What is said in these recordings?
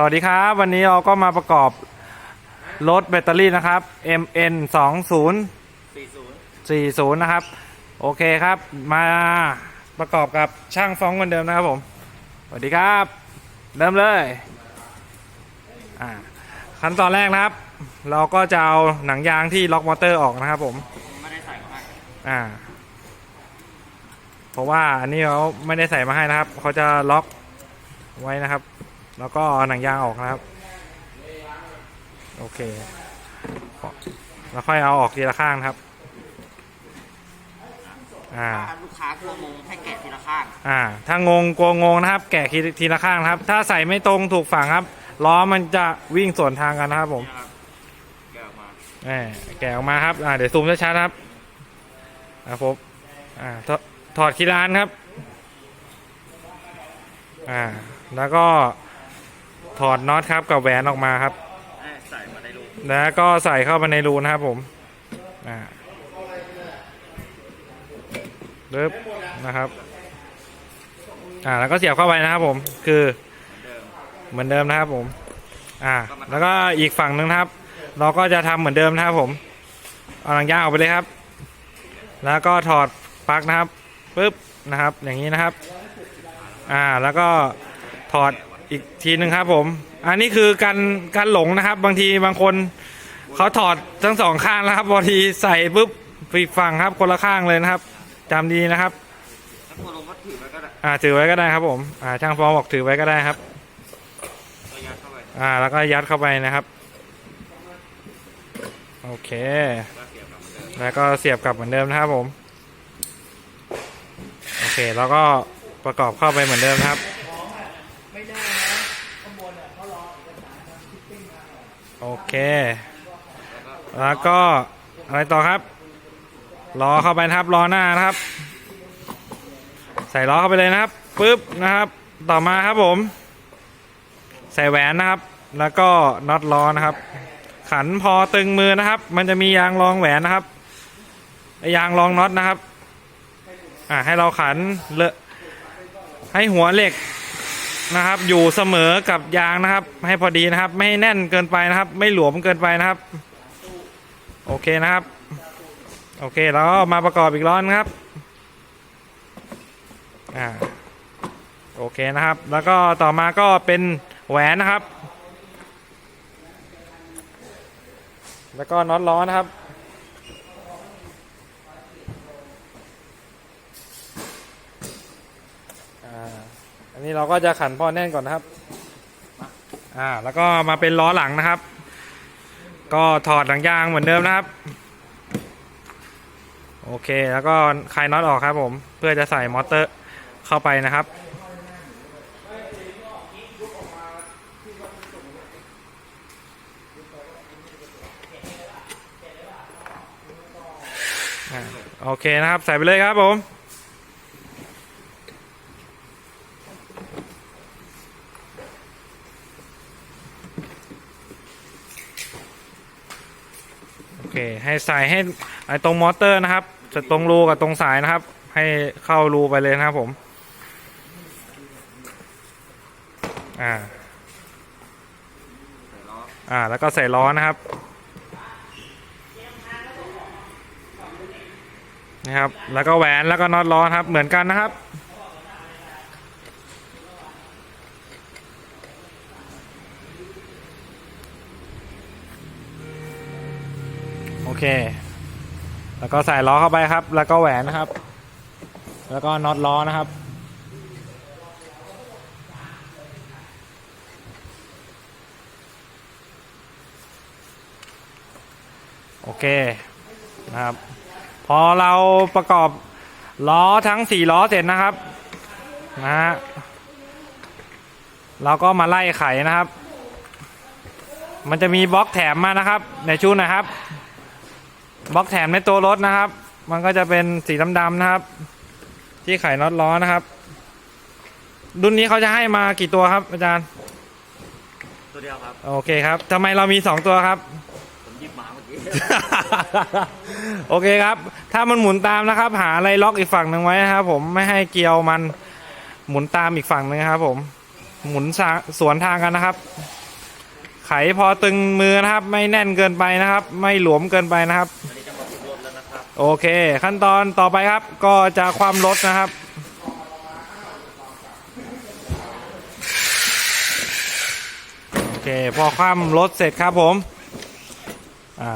สวัสดีครับ วันนี้เราก็มาประกอบรถแบตเตอรี่นะครับ MN 2 0สี่ศูนย์40 นะครับ โอเคครับ มาประกอบกับช่างฟ้องคนเดิมนะครับผม สวัสดีครับ เริ่มเลยอ่าขั้นตอนแรกนะครับ เราก็จะเอาหนังยางที่ล็อกมอเตอร์ออกนะครับผมไม่ได้ใส่มาให้อ่าเพราะว่าอันนี้เขาไม่ได้ใส่มาให้นะครับ เขาจะล็อกไว้นะครับ แล้วก็เอาหนังยางออกนะครับ โอเค แล้วค่อยเอาออกทีละข้างนะครับ อ่า ถ้าลูกค้ากลัวงงให้แกะทีละข้าง อ่า ถ้างงกลัวงงนะครับ แกะทีทีละข้างนะครับ ถ้าใส่ไม่ตรงถูกฝั่งครับ ล้อมันจะวิ่งสวนทางกันนะครับผมนะครับแกะออกมาแหม่แกะออกมาครับ อ่า เดี๋ยวซูมชัดๆนะครับอ่าผมอ่าถอดถอดคีย์ร้านครับ อ่า แล้วก็ ถอดน็อตครับกับแหวนออกมาครับให้ใส่มาในรูแล้วก็ใส่เข้าไปในรูนะครับผมอ่าเริ่มนะครับ อ่าแล้วก็เสียบเข้าไปนะครับผมคือเหมือนเดิมเหมือนเดิมนะครับผม อ่า แล้วก็อีกฝั่งหนึ่งนะครับ เราก็จะทำเหมือนเดิมนะครับผม เอาหนังยางออกไปเลยครับ แล้วก็ถอดปลั๊กนะครับปึ๊บนะครับ อย่างนี้นะครับ อ่า แล้วก็ถอด อีกทีหนึ่งครับผม อันนี้คือการการหลงนะครับ บางทีบางคนเขาถอดทั้งสองข้างแล้วครับบางทีใส่ปุ๊บอีกฝั่งครับ คนละข้างเลยนะครับจำดีนะครับถ้าตัวลงก็ถือไว้ก็ได้อ่าถือไว้ก็ได้ครับ ผมอ่าช่างฟองบอกถือไว้ก็ได้ครับอ่า แล้วก็ยัดเข้าไปนะครับ โอเค แล้วก็เสียบกลับเหมือนเดิมนะครับผม โอเค แล้วก็ประกอบเข้าไปเหมือนเดิมครับ โอเค แล้วก็อะไรต่อครับล้อเข้าไปนะครับล้อหน้านะครับ ใส่ล้อเข้าไปเลยนะครับปึ๊บนะครับ ต่อมาครับผม ใส่แหวนนะครับ แล้วก็น็อตล้อนะครับ ขันพอตึงมือนะครับ มันจะมียางรองแหวนนะครับยางรองน็อตนะครับ อ่าให้เราขันเลอะให้หัวเหล็ก นะครับ อยู่เสมอกับยางนะครับ ให้พอดีนะครับ ไม่ให้แน่นเกินไปนะครับ ไม่หลวมเกินไปนะครับ โอเคนะครับ โอเคแล้วก็มาประกอบอีกร้อนครับอ่าโอเคนะครับ แล้วก็ต่อมาก็เป็นแหวนนะครับ แล้วก็น็อตล้อนะครับ อันนี้เราก็จะขันพ่อแน่นก่อนนะครับอ่าแล้วก็มาเป็นล้อหลังนะครับ ก็ถอดหนังยางเหมือนเดิมนะครับ โอเคแล้วก็คลายน็อตออกครับผมเพื่อจะใส่มอเตอร์เข้าไปนะครับโอเคนะครับ ใส่ไปเลยครับผม เคให้ใส่ให้ไอตรงมอเตอร์นะครับ จะตรงรูกับตรงสายนะครับ ให้เข้ารูไปเลยนะครับผมอ่าอ่าแล้วก็ใส่ล้อนะครับนะครับ แล้วก็แหวนแล้วก็น็อตล้อครับเหมือนกันนะครับ เค แล้วก็ใส่ล้อเข้าไปครับ แล้วก็แหวนนะครับ แล้วก็น็อตล้อนะครับ โอเคนะครับ พอเราประกอบล้อทั้งสี่ล้อเสร็จนะครับนะฮะเราก็มาไล่ไขนะครับ มันจะมีบล็อกแถมมานะครับ ในชุดนะครับ บล็อกแถมในตัวรถนะครับ มันก็จะเป็นสีดำๆนะครับ ที่ไขน็อตล้อนะครับ รุ่นนี้เขาจะให้มากี่ตัวครับ อาจารย์ ตัวเดียวครับ โอเคครับทำไมเรามีสองตัวครับ ผมหยิบมาเมื่อกี้ โอเคครับ ถ้ามันหมุนตามนะครับ หาอะไรล็อกอีกฝั่งหนึ่งไว้นะครับ ผมไม่ให้เกลียวมันหมุนตามอีกฝั่งหนึงนะครับ ผม หมุนสาสวนทางกันนะครับ ไขพอตึงมือนะครับ ไม่แน่นเกินไปนะครับ ไม่หลวมเกินไปนะครับ โอเค ขั้นตอนต่อไปครับ ก็จะความรถนะครับ โอเค พอความรถเสร็จครับผมอา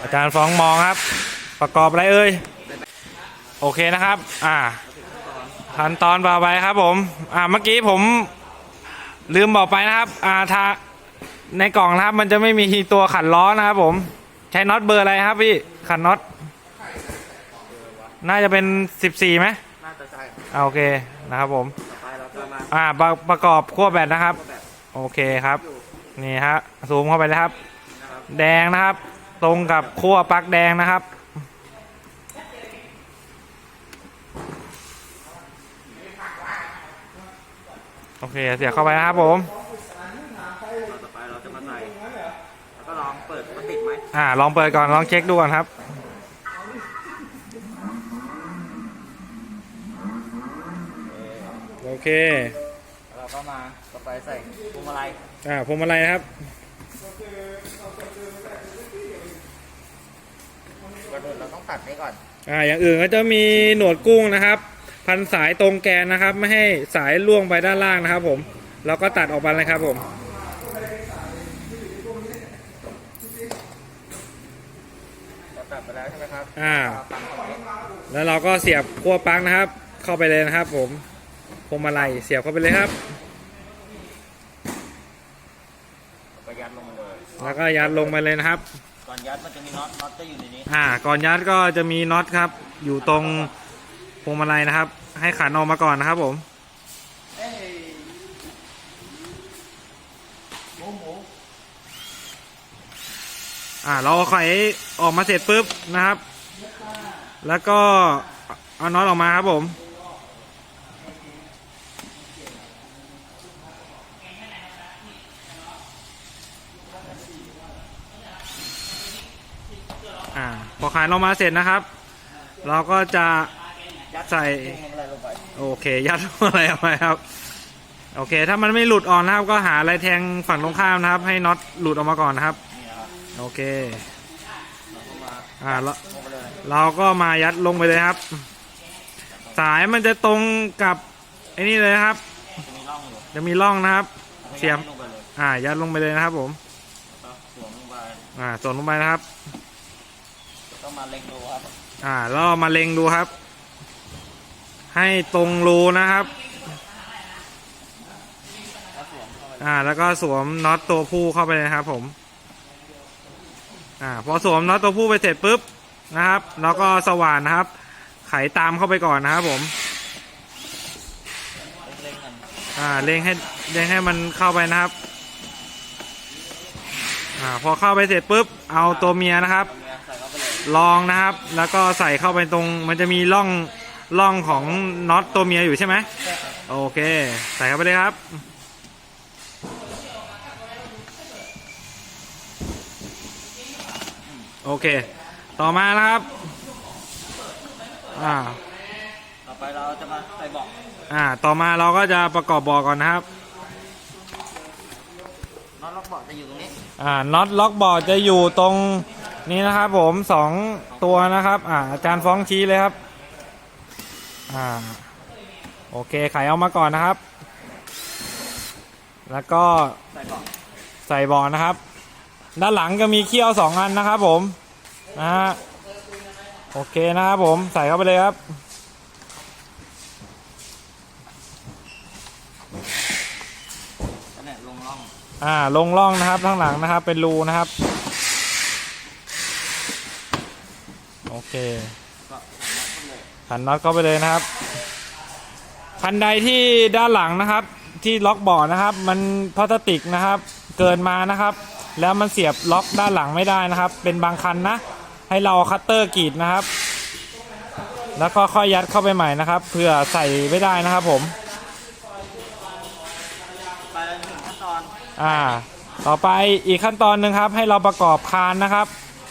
อาจารย์ฟ้องมองครับ ประกอบอะไรเอ่ยโอเคนะครับ อ่าขั้นตอนต่อไปครับผม อ่าเมื่อกี้ผมลืมบอกไปนะครับ อ่าถ้าในกล่องนะครับ มันจะไม่มีตัวขันล้อนะครับผม ใช้น็อตเบอร์อะไรครับพี่ขันน็อต น่าจะเป็น14ไหมน่าจะใช่อ่าโอเคนะครับผม ต่อไปเราจะมาอ่าประประกอบขั้วแบตนะครับแบบโอเคครับนี่ฮะซูมเข้าไปเลยครับ นะครับแดงนะครับ ตรงกับขั้วปลั๊กแดงนะครับ โอเคเสียบเข้าไปนะครับผม เราต่อไปเราจะมาใส่แล้วก็ลองเปิดมันติดไหมอ่า ลองเปิดก่อนลองเช็คดูก่อนครับ โอ เคแล้วเราก็มาต่อไปใส่พวงมาลัยอ่าพวงมาลัยนะครับก่อนอื่นเราต้องตัดนี้ก่อน อ่าอย่างอื่นก็จะมีหนวดกุ้งนะครับ พันสายตรงแกนนะครับ ไม่ให้สายล่วงไปด้านล่างนะครับ ผมแล้วก็ตัดออกมาเลยครับผมเราตัดไปแล้วใช่ไหมครับอ่าเราฟังตรงนี้แล้วเราก็เสียบขั้วปลั๊กนะครับ เข้าไปเลยนะครับผมพ วงมาลัยเสียบเข้าไปเลยครับ ก็ยัดลงมาเลยแล้วก็ยัดลงไปเลยนะครับ ก่อนยัดมันจะมีน็อตน็อตจะอยู่ในนี้อ่า ก่อนยัดก็จะมีน็อตครับ อยู่ตรงพวงมาลัยนะครับ ให้ขันออกมาก่อนนะครับ ผมหมูหมูอ่า เราเอาไขออกมาเสร็จปุ๊บนะครับ แล้วก็เอาน็อตออกมาครับผม อ่า พอ ขายเรามาเสร็จนะครับ เราก็จะยัดใส่โอเคยัดอะไรเอาไว้ครับ โอเค ถ้ามันไม่หลุดออกนะครับ ก็หาอะไรแทงฝั่งตรงข้ามนะครับ ให้น็อตหลุดออกมาก่อนนะครับ โอเคอ่าเราเราก็มายัดลงไปเลยครับ สายมันจะตรงกับไอ้นี่เลยครับ จะมีร่องนะครับ เสียบอ่ายัดลงไปเลยนะครับผมสอ่าส่วนลงไปนะครับ ต้องมาเล็งดูครับ อ่าแล้วมาเล็งดูครับ ให้ตรงรูนะครับ แล้วสวมเข้าไปอ่า แล้วก็สวมน็อตตัวผู้เข้าไปเลยนะครับ ผม อ่า พอสวมน็อตตัวผู้ไปเสร็จปุ๊บนะครับ แล้วก็สว่านนะครับ ไขตามเข้าไปก่อนนะครับ ผม เล็งๆกันอ่าเล็งให้เล็งให้มันเข้าไปนะครับ อ่า พอเข้าไปเสร็จปุ๊บ เอาตัวเมียนะครับ เอาเมียใส่เข้าไปเลยลองนะครับ แล้วก็ใส่เข้าไปตรง มันจะมีร่องร่องของน็อตตัวเมียอยู่ใช่ไหมโอเค ใส่เข้าไปเลยครับ โอเค ต่อมานะครับอ่าต่อไปเราจะมาใส่เบาะอ่า ต่อมาเราก็จะประกอบบอก่อนนะครับน็อตล็อกเบาะจะอยู่ตรงนี้อ่าน็อตล็อกบอร์ดจะอยู่ตรง นี้นะครับผมสองตัวนะครับ อ่าอาจารย์ฟ้องชี้เลยครับ อ่า โอเคไขเอามาก่อนนะครับ แล้วก็ใส่บ่อร์นะครับ ด้านหลังก็มีเขี้ยวสองอันนะครับ ผมนะฮะโอเคนะครับผมใส่เข้าไปเลยครับองอ่าลงร่องนะครับข้างหลังนะครับ เป็นรูนะครับ โอ เคก็น็อตเข้าเลยขันน็อตเข้าไปเลยนะครับคันใดที่ด้านหลังนะครับ ที่ล็อกเบาะนะครับ มันพลาสติกนะครับ เกินมานะครับ แล้วมันเสียบล็อกด้านหลังไม่ได้นะครับ เป็นบางคันนะ ให้เราเอาคัตเตอร์กรีดนะครับ แล้วก็ค่อยยัดเข้าไปใหม่นะครับเพื่อใส่ไม่ได้นะครับผมไปแล้วถึงขั้นตอนอ่า ต่อไปอีกขั้นตอนหนึ่งครับ ให้เราประกอบคานนะครับ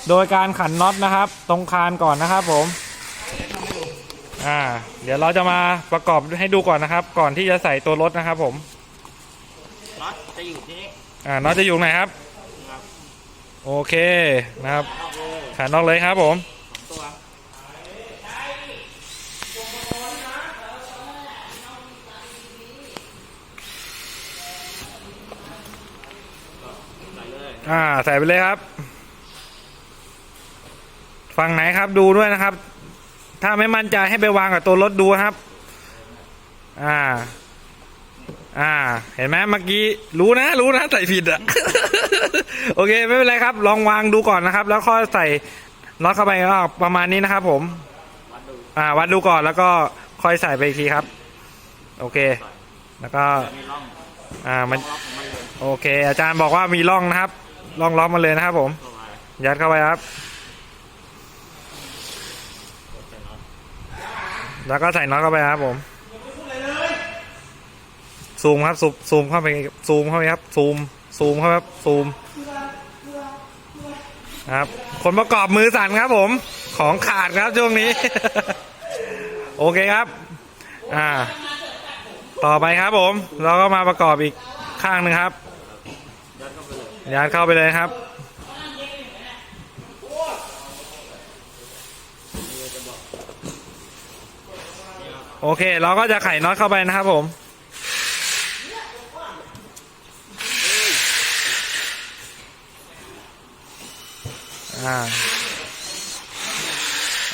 โดยการขันน็อตนะครับ ตรงคานก่อนนะครับผมอ่า เดี๋ยวเราจะมาประกอบให้ดูก่อนนะครับ ก่อนที่จะใส่ตัวรถนะครับ ผมจะอยู่ที่นี่อ่าน็อตจะอยู่ไหนครับครับโอเคนะครับนอกเลยขานอกเลยครับผมสองตัวก็ใส่เลยอ่า ใส่ไปเลยครับ ฝั่งไหนครับดูด้วยนะครับ ถ้าไม่มั่นใจให้ไปวางกับตัวรถดูครับ อ่า อ่า เห็นไหมเมื่อกี้รู้นะ รู้นะใส่ผิดอะโอเคไม่เป็นไรครับ ลองวางดูก่อนนะครับ แล้วค่อยใส่น็อตเข้าไปก็ประมาณนี้นะครับ ผมวัดดูอ่า วัดดูก่อนแล้วก็ค่อยใส่ไปอีกทีครับ โอเค แล้วก็ อ่ามัน โอเค อาจารย์บอกว่ามีร่องนะครับร่องล็อกมาเลยนะครับผม ยัดเข้าไปครับ ใส่น็อต แล้วก็ใส่น็อตเข้าไปครับผม ซูมครับซูมซูมเข้าไปซูมเข้าไปครับ ซูม ซูมเข้าไปครับซูมครับ คนประกอบมือสั่นครับผม ของขาดครับช่วงนี้ โอเคครับ อ่า ต่อไปครับผม เราก็มาประกอบอีกข้างหนึ่งครับยัดเข้าไปเลยยัดเข้าไปเลยครับ โอเค เราก็จะไขน็อตเข้าไปนะครับผม อ่า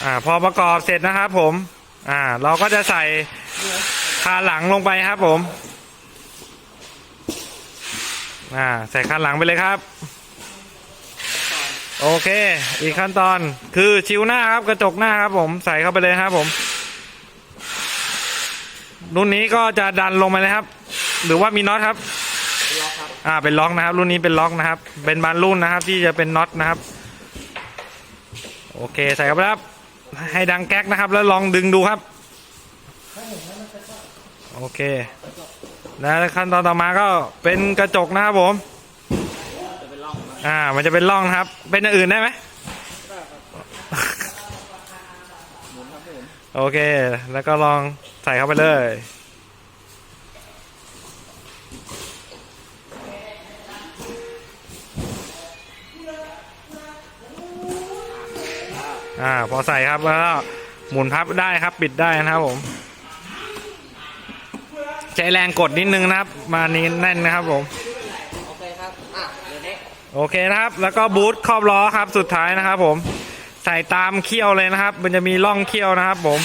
อ่า พอประกอบเสร็จนะครับผม อ่า เราก็จะใส่คาหลังลงไปครับผม อ่า ใส่คาหลังไปเลยครับ โอเค อีกขั้นตอนคือชิวหน้าครับ กระจกหน้าครับผม ใส่เข้าไปเลยครับผม รุ่นนี้ก็จะดันลงไปเลยครับ หรือว่ามีน็อตครับล็อกครับ อ่า เป็นล็อกนะครับ รุ่นนี้เป็นล็อกนะครับ เป็นบานรุ่นนะครับ ที่จะเป็นน็อตนะครับ โอเค ใส่เข้าไปครับ ให้ดังแก๊กนะครับ แล้วลองดึงดูครับ โอเค แล้วขั้นตอนต่อมาก็เป็นกระจกนะครับผมจะเป็นร่องของมันอ่า มันจะเป็นร่องนะครับ เป็นอย่างอื่นได้ไหมหมุนครับหมุนโอเค แล้วก็ลองใส่เข้าไปเลย อ่า พอใส่ครับแล้วก็หมุนพับได้ครับ ปิดได้นะครับผม ใช้แรงกดนิดนึงนะครับ มานี้แน่นนะครับผม โอเคครับ อะเดี๋ยวนี้โอเคนะครับ แล้วก็บูทครอบล้อครับ สุดท้ายนะครับผม ใส่ตามเขี้ยวเลยนะครับ มันจะมีร่องเขี้ยวนะครับผม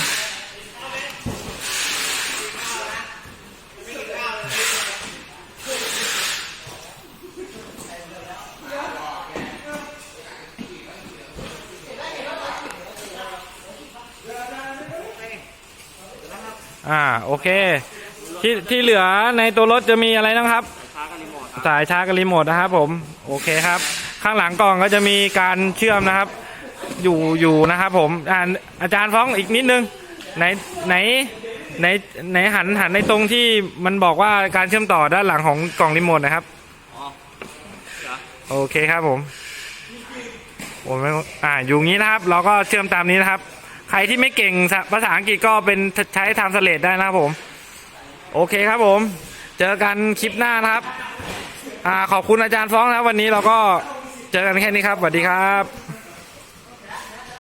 อ่าโอเค ที่ที่เหลือในตัวรถจะมีอะไรนะครับ สายชาร์จกับรีโมทนะครับผมโอเคครับ ข้างหลังกล่องก็จะมีการเชื่อมนะครับ อยู่อยู่นะครับผมอ่าอาจารย์ฟ้องอีกนิดนึงไหนไหนไหนไหนหันหันในตรงที่มันบอกว่าการเชื่อมต่อด้านหลังของกล่องรีโมทนะครับอ๋อจ้ะโอเคครับผมผมไม่อ่าอยู่งี้นะครับ เราก็เชื่อมตามนี้นะครับ รที่ไม่เก่งภาษาอังกฤษก็เป็นใช้ทำสเลดได้นะครับผม โอเคครับผม เจอกันคลิปหน้านะครับอขอบคุณอาจารย์ฟ้องนะวันนี้เราก็เจอกันแค่นี้ครับสวัสดีครับ